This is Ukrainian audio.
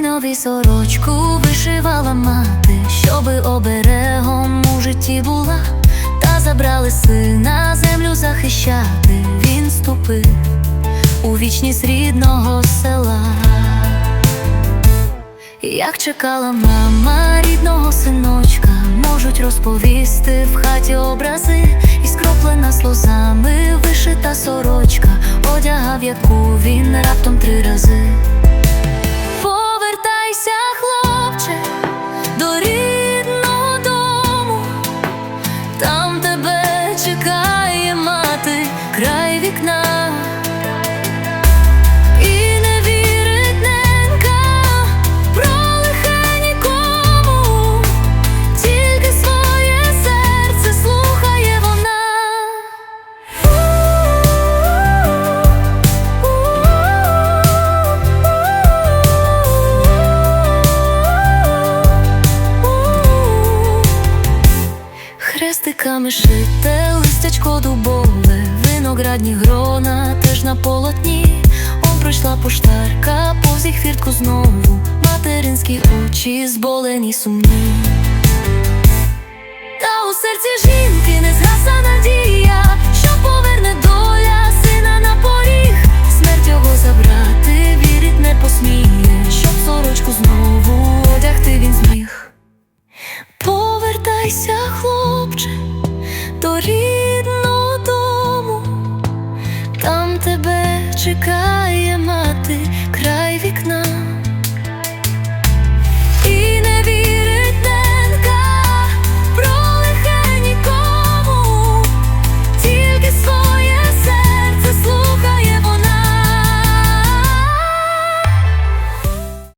новій сорочку вишивала мати, щоби оберегом у житті була, та забрали сина землю захищати. Він ступив у вічність рідного села. Як чекала мама рідного синочка, можуть розповісти в хаті образи, і скроплена слозами вишита сорочка, одягав, яку він раптом три рази. Хрестиками шите, листячко дубове, виноградні грона теж на полотні. Он пройшла поштарка, повз їх фіртку знову, материнські очі зболені сумні. до рідного дому, там тебе чекає мати.